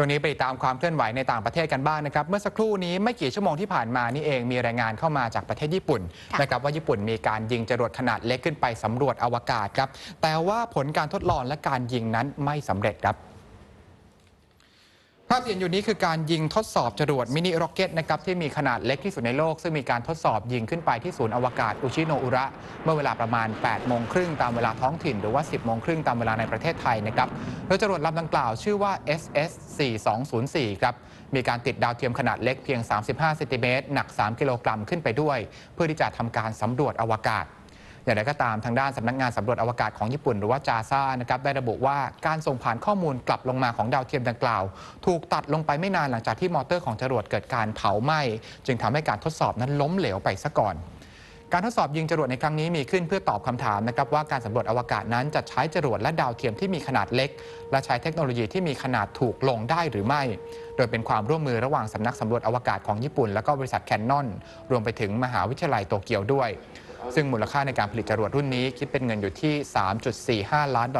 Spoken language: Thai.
ช่วงนี้ไปติดตามความเคลื่อนไหวในต่างประเทศกันบ้างนะครับ เมื่อสักครู่นี้ไม่กี่ชั่วโมงที่ผ่านมานี่เองมีรายงานเข้ามาจากประเทศญี่ปุ่นค่ะนะครับว่าญี่ปุ่นมีการยิงจรวดขนาดเล็กขึ้นไปสำรวจอวกาศครับแต่ว่าผลการทดลองและการยิงนั้นไม่สำเร็จครับภาพที่เห็นอยู่นี้คือการยิงทดสอบจรวดมินิโรเก็ตนะครับที่มีขนาดเล็กที่สุดในโลก ซึ่งมีการทดสอบยิงขึ้นไปที่ศูนย์อวกาศอุชิโนอุระ เมื่อเวลาประมาณ 8 โมงครึ่งตามเวลาท้องถิ่น หรือว่า 10 โมงครึ่งตามเวลาในประเทศไทยนะครับโดยจรวดลำดังกล่าวชื่อว่า SS 4204ครับมีการติดดาวเทียมขนาดเล็กเพียง 35 เซนติเมตรหนัก 3 กิโลกรัมขึ้นไปด้วย เพื่อที่จะทำการสำรวจอวกาศ อย่างไรก็ตามทางด้านสำนักงานสำรวจอวกาศของญี่ปุ่นหรือว่าจาซ่านะครับได้ระบุว่าการส่งผ่านข้อมูลกลับลงมาของดาวเทียมดังกล่าว ถูกตัดลงไปไม่นานหลังจากที่มอเตอร์ของจรวดเกิดการเผาไหม้จึงทำให้การทดสอบนั้นล้มเหลวไปซะก่อนการทดสอบยิงจรวดในครั้งนี้มีขึ้นเพื่อตอบคำถามนะครับว่าการสำรวจอวกาศนั้นจะใช้จรวดและดาวเทียมที่มีขนาดเล็ก และใช้เทคโนโลยีที่มีขนาดถูกลงได้หรือไม่ โดยเป็นความร่วมมือระหว่างสำนักสำรวจอวกาศของญี่ปุ่น และก็บริษัทแคนนอนรวมไปถึงมหาวิทยาลัยโตเกียวด้วย ซึ่งมูลค่าในการผลิตจรวดรุ่นนี้คิดเป็นเงินอยู่ที่ 3.45 ล้านดอล